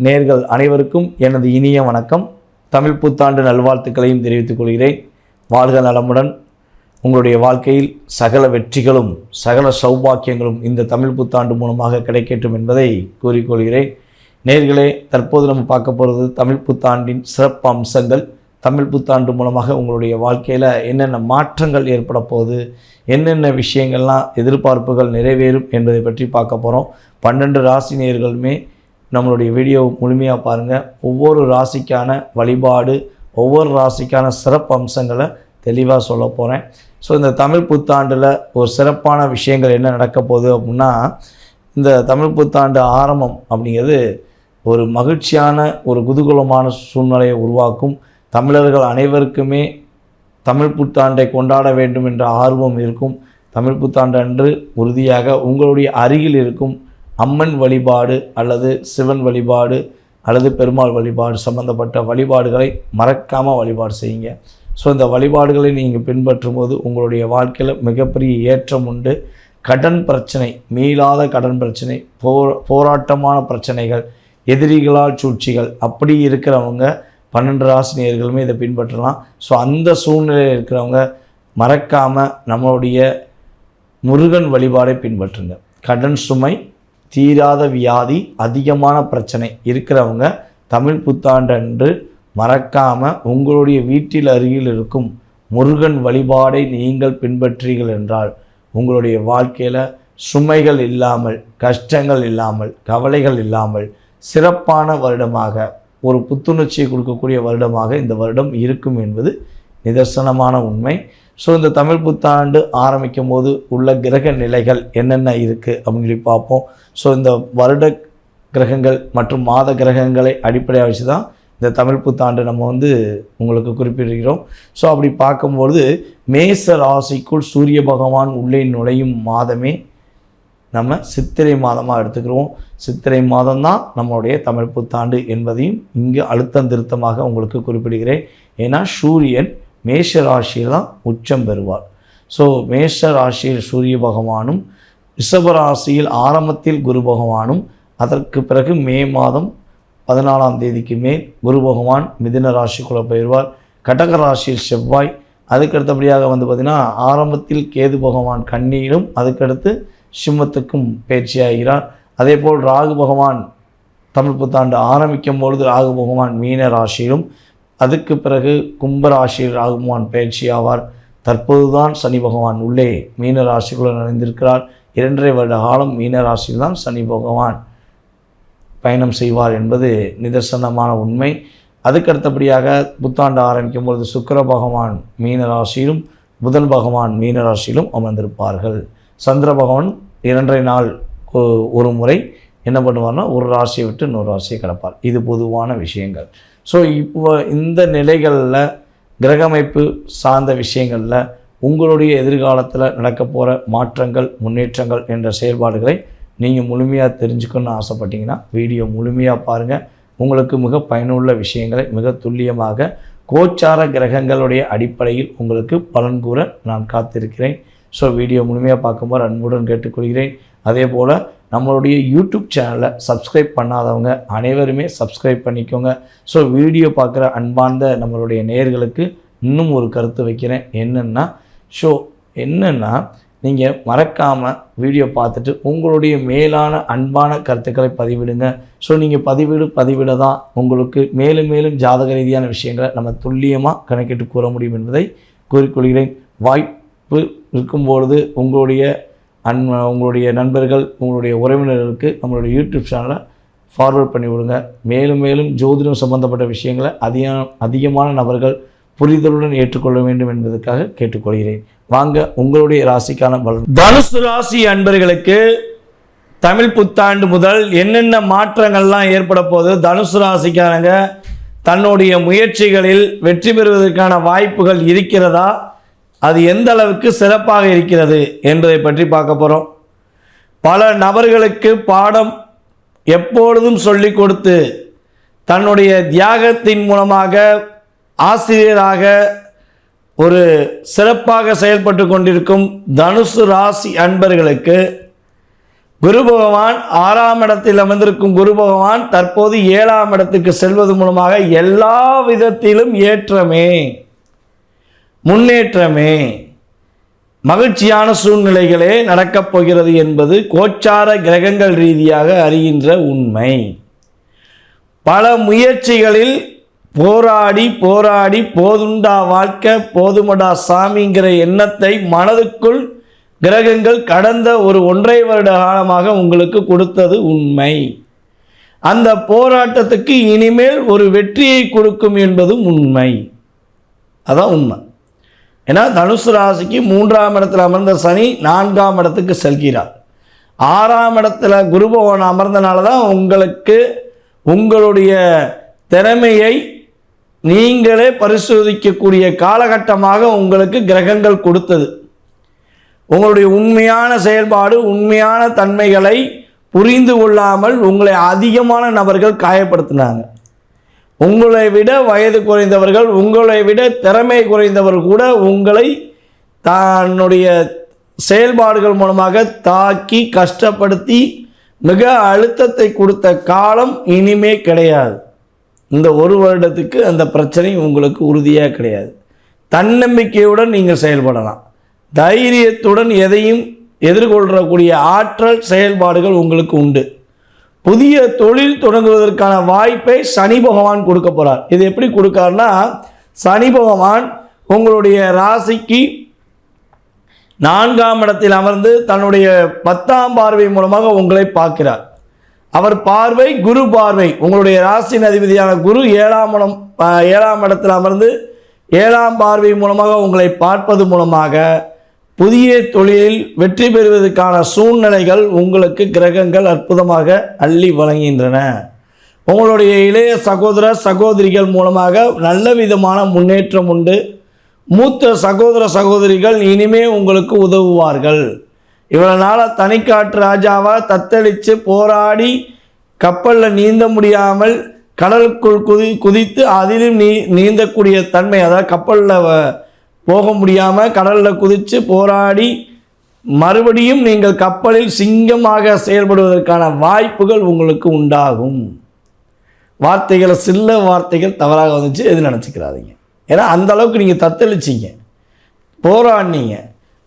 நேர்கள் அனைவருக்கும் எனது இனிய வணக்கம். தமிழ் புத்தாண்டு நல்வாழ்த்துக்களையும் தெரிவித்துக் கொள்கிறேன். வாழ்க நலமுடன். உங்களுடைய வாழ்க்கையில் சகல வெற்றிகளும் சகல சௌபாக்கியங்களும் இந்த தமிழ் புத்தாண்டு மூலமாக கிடைக்கட்டும் என்பதை கூறிக்கொள்கிறேன். நேர்களே தற்போது நம்ம பார்க்க போகிறது தமிழ் புத்தாண்டின் சிறப்பு அம்சங்கள் தமிழ் புத்தாண்டு மூலமாக உங்களுடைய வாழ்க்கையில் என்னென்ன மாற்றங்கள் ஏற்பட போகுது என்னென்ன விஷயங்கள்லாம் எதிர்பார்ப்புகள் நிறைவேறும் என்பதை பற்றி பார்க்க போகிறோம் பன்னெண்டு ராசினியர்களுமே நம்மளுடைய வீடியோ முழுமையாக பாருங்கள் ஒவ்வொரு ராசிக்கான வழிபாடு ஒவ்வொரு ராசிக்கான சிறப்பு அம்சங்களை தெளிவாக சொல்ல போகிறேன் ஸோ இந்த தமிழ் புத்தாண்டில் ஒரு சிறப்பான விஷயங்கள் என்ன நடக்க போகுது அப்படின்னா இந்த தமிழ் புத்தாண்டு ஆரம்பம் அப்படிங்கிறது ஒரு மகிழ்ச்சியான ஒரு குதூகூலமான சூழ்நிலையை உருவாக்கும். தமிழர்கள் அனைவருக்குமே தமிழ் புத்தாண்டை கொண்டாட வேண்டும் என்ற ஆர்வம் இருக்கும். தமிழ் புத்தாண்டு அன்று உறுதியாக உங்களுடைய அருகில் இருக்கும். அம்மன் வழிபாடு அல்லது சிவன் வழிபாடு அல்லது பெருமாள் வழிபாடு சம்பந்தப்பட்ட வழிபாடுகளை மறக்காமல் வழிபாடு செய்யுங்க. ஸோ இந்த வழிபாடுகளை நீங்கள் பின்பற்றும் போது உங்களுடைய வாழ்க்கையில் மிகப்பெரிய ஏற்றம் உண்டு. கடன் பிரச்சனை மீளாத கடன் பிரச்சனை போ போராட்டமான பிரச்சனைகள் எதிரிகளால் சூழ்ச்சிகள் அப்படி இருக்கிறவங்க பன்னெண்டு ஆசிரியர்களுமே இதை பின்பற்றலாம். ஸோ அந்த சூழ்நிலையில் இருக்கிறவங்க மறக்காமல் நம்மளுடைய முருகன் வழிபாடை பின்பற்றுங்க. கடன் சுமை தீராத வியாதி அதிகமான பிரச்சனை இருக்கிறவங்க தமிழ் புத்தாண்டன்று மறக்காமல் உங்களுடைய வீட்டில் அருகில் இருக்கும் முருகன் வழிபாடை நீங்கள் பின்பற்றீர்கள் என்றால் உங்களுடைய வாழ்க்கையில் சுமைகள் இல்லாமல் கஷ்டங்கள் இல்லாமல் கவலைகள் இல்லாமல் சிறப்பான வருடமாக ஒரு புத்துணர்ச்சியை கொடுக்கக்கூடிய வருடமாக இந்த வருடம் இருக்கும் என்பது நிதர்சனமான உண்மை. ஸோ இந்த தமிழ் புத்தாண்டு ஆரம்பிக்கும் போது உள்ள கிரக நிலைகள் என்னென்ன இருக்குது அப்படின்னு சொல்லி பார்ப்போம். ஸோ இந்த வருட கிரகங்கள் மற்றும் மாத கிரகங்களை அடிப்படையாக வச்சு தான் இந்த தமிழ் புத்தாண்டு நம்ம வந்து உங்களுக்கு குறிப்பிடுகிறோம். ஸோ அப்படி பார்க்கும்பொழுது மேச ராசிக்குள் சூரிய பகவான் உள்ளே நுழையும் மாதமே நம்ம சித்திரை மாதமாக எடுத்துக்கிறோம் சித்திரை மாதம் தான் நம்மளுடைய தமிழ் புத்தாண்டு என்பதையும் இங்கு அழுத்தம் திருத்தமாக உங்களுக்கு குறிப்பிடுகிறேன். ஏன்னா சூரியன் மேஷ ராசியில் தான் உச்சம் பெறுவார். ஸோ மேஷ ராசியில் சூரிய பகவானும் ரிஷபராசியில் ஆரம்பத்தில் குரு பகவானும் அதற்கு பிறகு மே மாதம் பதினாலாம் தேதிக்கு மேல் குரு பகவான் மிதின ராசிக்குள்ளே போயிடுவார். கடக ராசியில் செவ்வாய் அதுக்கு அடுத்தபடியாக வந்து பார்த்திங்கன்னா ஆரம்பத்தில் கேது பகவான் கண்ணியிலும் அதுக்கடுத்து சிம்மத்துக்கும் பயிற்சியாகிறார். அதே போல் ராகு பகவான் தமிழ் புத்தாண்டு ஆரம்பிக்கும் பொழுது ராகு பகவான் மீன ராசியிலும் அதுக்கு பிறகு கும்பராசி ராகுமான் பயிற்சி ஆவார். தற்போதுதான் சனி பகவான் உள்ளே மீன ராசிக்குள்ளே நுழைந்திருக்கிறார். இரண்டரை வருட காலம் மீன ராசியில் தான் சனி பகவான் பயணம் செய்வார் என்பது நிதர்சனமான உண்மை. அதுக்கடுத்தபடியாக புத்தாண்டு ஆரம்பிக்கும் பொழுது சுக்கர பகவான் மீன ராசியிலும் புதன் பகவான் மீன ராசியிலும் அமர்ந்திருப்பார்கள். சந்திர பகவான் இரண்டரை நாள் ஒரு முறை என்ன பண்ணுவார்னா ஒரு ராசியை விட்டு இன்னொரு ராசியை கிடப்பார். இது பொதுவான விஷயங்கள். ஸோ இப்போ இந்த நிலைகளில் கிரகமைப்பு சார்ந்த விஷயங்களில் உங்களுடைய எதிர்காலத்தில் நடக்க போகிற மாற்றங்கள் முன்னேற்றங்கள் என்ற செயல்பாடுகளை நீங்கள் முழுமையாக தெரிஞ்சுக்கணும்னு ஆசைப்பட்டீங்கன்னா வீடியோ முழுமையாக பாருங்கள் உங்களுக்கு மிக பயனுள்ள விஷயங்களை மிக துல்லியமாக கோச்சார கிரகங்களுடைய அடிப்படையில் உங்களுக்கு பலன் கூற நான் காத்திருக்கிறேன். ஸோ வீடியோ முழுமையாக பார்க்கும்போது அன்புடன் கேட்டுக்கொள்கிறேன். அதே போல் நம்மளுடைய யூடியூப் சேனலை சப்ஸ்கிரைப் பண்ணாதவங்க அனைவருமே சப்ஸ்கிரைப் பண்ணிக்கோங்க. ஸோ வீடியோ பார்க்குற அன்பார்ந்த நம்மளுடைய நேர்களுக்கு இன்னும் ஒரு கருத்து வைக்கிறேன். என்னென்னா ஸோ என்னென்னா நீங்கள் மறக்காமல் வீடியோ பார்த்துட்டு உங்களுடைய மேலான அன்பான கருத்துக்களை பதிவிடுங்க. ஸோ நீங்கள் பதிவிடு பதிவிட தான் உங்களுக்கு மேலும் மேலும் ஜாதக ரீதியான விஷயங்களை நம்ம துல்லியமாக கணக்கிட்டு கூற முடியும் என்பதை கூறிக்கொள்கிறேன். வாய்ப்பு இருக்கும்பொழுது உங்களுடைய அன் உங்களுடைய நண்பர்கள் உங்களுடைய உறவினர்களுக்கு நம்மளுடைய யூடியூப் சேனலை ஃபார்வர்ட் பண்ணி விடுங்க. மேலும் மேலும் ஜோதிடம் சம்பந்தப்பட்ட விஷயங்களை அதிக அதிகமான நபர்கள் புரிதலுடன் ஏற்றுக்கொள்ள வேண்டும் என்பதற்காக கேட்டுக்கொள்கிறேன். வாங்க உங்களுடைய ராசிக்கான பலன். தனுசு ராசி அன்பர்களுக்கு தமிழ் புத்தாண்டு முதல் என்னென்ன மாற்றங்கள்லாம் ஏற்பட போகுது? தனுசு ராசிக்காரங்க தன்னுடைய முயற்சிகளில் வெற்றி பெறுவதற்கான வாய்ப்புகள் இருக்கிறதா? அது எந்த அளவுக்கு சிறப்பாக இருக்கிறது என்பதை பற்றி பார்க்க போகிறோம் பல நபர்களுக்கு பாடம் எப்பொழுதும் சொல்லிக் கொடுத்து தன்னுடைய தியாகத்தின் மூலமாக ஆசிரியராக ஒரு சிறப்பாக செயல்பட்டு கொண்டிருக்கும் தனுசு ராசி அன்பர்களுக்கு குரு பகவான் ஆறாம் இடத்தில் அமர்ந்திருக்கும் குரு பகவான் தற்போது ஏழாம் இடத்துக்கு செல்வது மூலமாக எல்லா விதத்திலும் ஏற்றமே. முன்னேற்றமே. மகிழ்ச்சியான சூழ்நிலைகளே நடக்கப் போகிறது என்பது கோச்சார கிரகங்கள் ரீதியாக அறிகின்ற உண்மை. பல முயற்சிகளில் போராடி போராடி போதுண்டா வாழ்க்கை போதுமடா சாமிங்கிற எண்ணத்தை மனதுக்குள் கிரகங்கள் கடந்த ஒரு ஒன்றை வருட காலமாக உங்களுக்கு கொடுத்தது உண்மை. அந்த போராட்டத்துக்கு இனிமேல் ஒரு வெற்றியை கொடுக்கும் என்பதும் உண்மை. அதான் உண்மை. ஏன்னா தனுசு ராசிக்கு மூன்றாம் இடத்துல அமர்ந்த சனி நான்காம் இடத்துக்கு செல்கிறார். ஆறாம் இடத்துல குரு பகவான் அமர்ந்தனால தான் உங்களுக்கு உங்களுடைய திறமையை நீங்களே பரிசோதிக்கக்கூடிய காலகட்டமாக உங்களுக்கு கிரகங்கள் கொடுத்தது. உங்களுடைய உண்மையான செயல்பாடு உண்மையான தன்மைகளை புரிந்து கொள்ளாமல் உங்களை அதிகமான நபர்கள் காயப்படுத்தினாங்க. உங்களை விட வயது குறைந்தவர்கள் உங்களை விட திறமை குறைந்தவர்கள் கூட உங்களை தன்னுடைய செயல்பாடுகள் மூலமாக தாக்கி கஷ்டப்படுத்தி மிக அழுத்தத்தை கொடுத்த காலம் இனிமே கிடையாது. இந்த ஒரு வருடத்துக்கு அந்த பிரச்சனை உங்களுக்கு உறுதியாக கிடையாது. தன்னம்பிக்கையுடன் நீங்கள் செயல்படலாம். தைரியத்துடன் எதையும் எதிர்கொள்ளக்கூடிய ஆற்றல் செயல்பாடுகள் உங்களுக்கு உண்டு. புதிய தொழில் தொடங்குவதற்கான வாய்ப்பை சனி பகவான் கொடுக்க போகிறார் இது எப்படி கொடுக்காருன்னா சனி பகவான் உங்களுடைய ராசிக்கு நான்காம் இடத்தில் அமர்ந்து தன்னுடைய பத்தாம் பார்வை மூலமாக உங்களை பார்க்கிறார். அவர் பார்வை குரு பார்வை உங்களுடைய ராசியின் அதிபதியான குரு ஏழாம் இடம் ஏழாம் இடத்தில் அமர்ந்து ஏழாம் பார்வை மூலமாக உங்களை பார்ப்பது மூலமாக புதிய தொழிலில் வெற்றி பெறுவதற்கான சூழ்நிலைகள் உங்களுக்கு கிரகங்கள் அற்புதமாக அள்ளி வழங்குகின்றன. உங்களுடைய இளைய சகோதர சகோதரிகள் மூலமாக நல்ல விதமான முன்னேற்றம் உண்டு. மூத்த சகோதர சகோதரிகள் இனிமே உங்களுக்கு உதவுவார்கள். இவ்வளவு நாளாக தனிக்காட்டு ராஜாவாக தத்தளித்து போராடி கப்பலில் நீந்த முடியாமல் கடலுக்குள் குதி குதித்து அதிலும் நீ நீந்தக்கூடிய தன்மை அதாவது கப்பலில் போக முடியாமல் கடலில் குதித்து போராடி மறுபடியும் நீங்கள் கப்பலில் சிங்கமாக செயல்படுவதற்கான வாய்ப்புகள் உங்களுக்கு உண்டாகும். வார்த்தைகளை சில்ல வார்த்தைகள் தவறாக வந்துச்சு எது நினச்சிக்கிறாதீங்க. ஏன்னா அந்த அளவுக்கு நீங்கள் தத்தளிச்சிங்க. போராடினீங்க.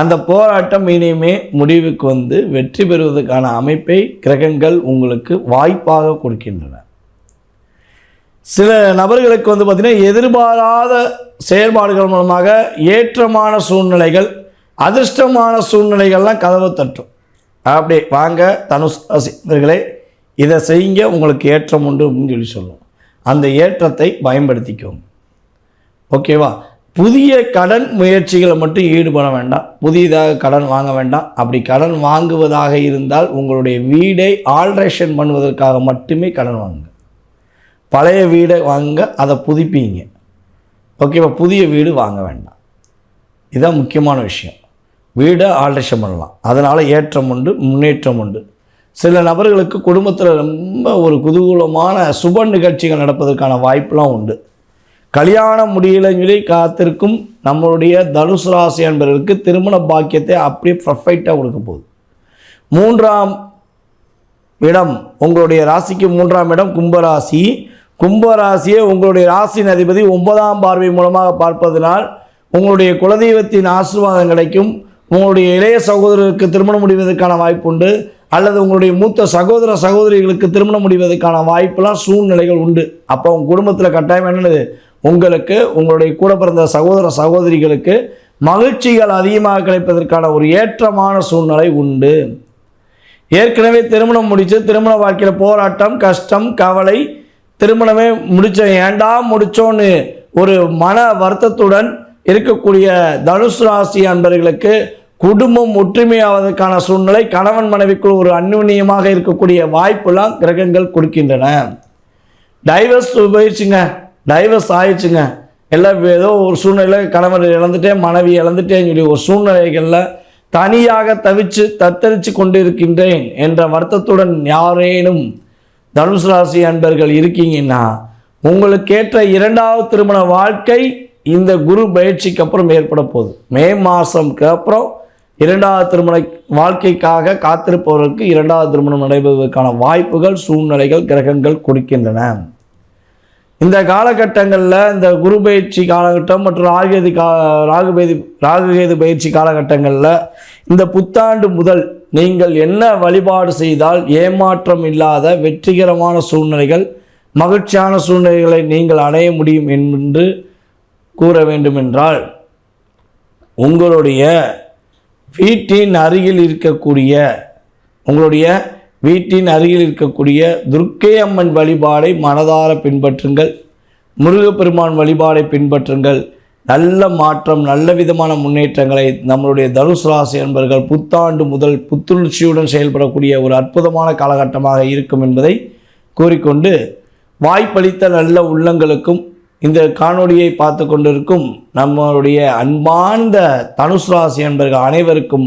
அந்த போராட்டம் இனிமே முடிவுக்கு வந்து வெற்றி பெறுவதற்கான அமைப்பை கிரகங்கள் உங்களுக்கு வாய்ப்பாக கொடுக்கின்றன. சில நபர்களுக்கு வந்து பார்த்திங்கன்னா எதிர்பாராத செயல்பாடுகள் மூலமாக ஏற்றமான சூழ்நிலைகள் அதிர்ஷ்டமான சூழ்நிலைகள்லாம் கதவை தட்டும். அப்படியே வாங்க தனுஷ் ராசினர்களே இதை செய்யுங்க உங்களுக்கு ஏற்றம் உண்டு அப்படின்னு சொல்லி சொல்லுவோம் அந்த ஏற்றத்தை பயன்படுத்திக்கோங்க. ஓகேவா? புதிய கடன் முயற்சிகளை மட்டும் ஈடுபட வேண்டாம். புதியதாக கடன் வாங்க வேண்டாம். அப்படி கடன் வாங்குவதாக இருந்தால் உங்களுடைய வீடை ஆல்ட்ரேஷன் பண்ணுவதற்காக மட்டுமே கடன் வாங்குங்க. பழைய வீடை வாங்க அதை புதுப்பிங்க. ஓகேவா புதிய வீடு வாங்க வேண்டாம். இதுதான் முக்கியமான விஷயம். வீடை ஆல்ட்ரேஷன் பண்ணலாம். அதனால் ஏற்றம் உண்டு முன்னேற்றம் உண்டு. சில நபர்களுக்கு குடும்பத்தில் ரொம்ப ஒரு குதூகூலமான சுப நிகழ்ச்சிகள் நடப்பதற்கான வாய்ப்புலாம் உண்டு. கல்யாணம் முடியலங்களே காத்திருக்கும் நம்மளுடைய தனுசு ராசி என்பவர்களுக்கு திருமண பாக்கியத்தை அப்படியே பர்ஃபெக்டாக கொடுக்க போகுது. மூன்றாம் இடம் உங்களுடைய ராசிக்கு மூன்றாம் இடம் கும்பராசி. கும்பராசியை உங்களுடைய ராசியின் அதிபதி ஒன்பதாம் பார்வை மூலமாக பார்ப்பதனால் உங்களுடைய குலதெய்வத்தின் ஆசீர்வாதம் கிடைக்கும். உங்களுடைய இளைய சகோதரருக்கு திருமணம் முடிவதற்கான வாய்ப்புண்டு அல்லது உங்களுடைய மூத்த சகோதர சகோதரிகளுக்கு திருமணம் முடிவதற்கான வாய்ப்பெல்லாம் சூழ்நிலைகள் உண்டு. அப்போ உங்கள் குடும்பத்தில் கட்டாயம் என்னது? உங்களுக்கு உங்களுடைய கூட பிறந்த சகோதர சகோதரிகளுக்கு மகிழ்ச்சிகள் அதிகமாக கிடைப்பதற்கான ஒரு ஏற்றமான சூழ்நிலை உண்டு. ஏற்கனவே திருமணம் முடித்து திருமண வாழ்க்கையில் போராட்டம் கஷ்டம் கவலை திருமணமே முடிச்ச ஏண்டா முடித்தோன்னு ஒரு மன வருத்தத்துடன் இருக்கக்கூடிய தனுசு ராசி அன்பர்களுக்கு குடும்பம் ஒற்றுமையாவதற்கான சூழ்நிலை கணவன் மனைவிக்குள் ஒரு அந்யுன்யமாக இருக்கக்கூடிய வாய்ப்பெல்லாம் கிரகங்கள் கொடுக்கின்றன. டைவர்ஸ் போயிடுச்சுங்க டைவர்ஸ் ஆயிடுச்சுங்க. எல்லாம் ஏதோ ஒரு சூழ்நிலை கணவர் இழந்துட்டேன் மனைவி இழந்துட்டேன்னு சொல்லி ஒரு சூழ்நிலைகளில் தனியாக தவிச்சு தத்தரித்து கொண்டிருக்கின்றேன் என்ற வருத்தத்துடன் யாரேனும் தனுசு ராசி அன்பர்கள் இருக்கீங்கன்னா உங்களுக்கேற்ற இரண்டாவது திருமண வாழ்க்கை இந்த குரு பயிற்சிக்கு அப்புறம் ஏற்பட போகுது. மே மாதம்க்கு அப்புறம் இரண்டாவது திருமண வாழ்க்கைக்காக காத்திருப்பவர்களுக்கு இரண்டாவது திருமணம் நடைபெறுவதற்கான வாய்ப்புகள் சூழ்நிலைகள் கிரகங்கள் கொடுக்கின்றன. இந்த காலகட்டங்களில் இந்த குரு பயிற்சி காலகட்டம் மற்றும் ராகுகேது கா ராகுபேதி ராகுகேது பயிற்சி காலகட்டங்களில் இந்த புத்தாண்டு முதல் நீங்கள் என்ன வழிபாடு செய்தால் ஏமாற்றம் இல்லாத வெற்றிகரமான சூழ்நிலைகள் மகிழ்ச்சியான சூழ்நிலைகளை நீங்கள் அடைய முடியும் என்று கூற வேண்டுமென்றால் உங்களுடைய வீட்டின் அருகில் இருக்கக்கூடிய உங்களுடைய வீட்டின் அருகில் இருக்கக்கூடிய துர்க்கை அம்மன் வழிபாடை மனதார பின்பற்றுங்கள். முருகப்பெருமான் வழிபாடை பின்பற்றுங்கள். நல்ல மாற்றம் நல்ல விதமான முன்னேற்றங்களை நம்மளுடைய தனுசு ராசி என்பர்கள் புத்தாண்டு முதல் புத்துணர்ச்சியுடன் செயல்படக்கூடிய ஒரு அற்புதமான காலகட்டமாக இருக்கும் என்பதை கூறிக்கொண்டு வாய்ப்பளித்த நல்ல உள்ளங்களுக்கும் இந்த காணொலியை பார்த்து கொண்டிருக்கும் நம்மளுடைய அன்பார்ந்த தனுசு ராசி என்பர்கள் அனைவருக்கும்